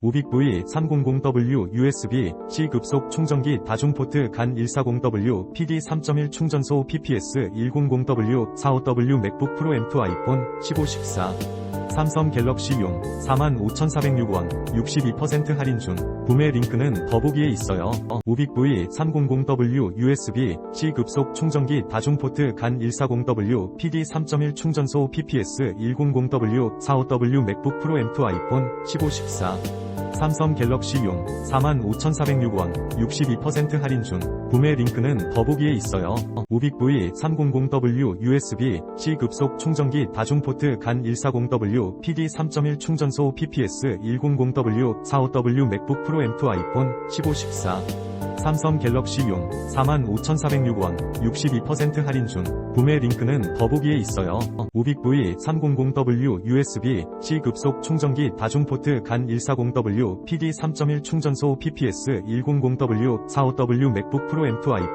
우빅V 300W USB C 급속 충전기 다중포트 간 140W PD 3.1 충전소 PPS 100W 45W 맥북 프로 M2 아이폰 15 14 삼성 갤럭시용 45,406원 62% 할인 중 구매 링크는 더보기에 있어요. 우빅V 300W USB C 급속 충전기 다중포트 간 140W PD 3.1 충전소 PPS 100W 45W 맥북 프로 M2 아이폰 15 14 삼성 갤럭시 용 45,406원 62% 할인 중 구매 링크는 더보기에 있어요. 우빅V 300W USB C 급속 충전기 다중포트 간 140W PD 3.1 충전소 PPS 100W 45W 맥북 프로 M2 아이폰 15 14 삼성 갤럭시용 45,406원 62% 할인 중 구매 링크는 더보기에 있어요. 우빅V 300W USB C 급속 충전기 다중포트 간 140W PD 3.1 충전소 PPS 100W 45W 맥북 프로 M2 아이폰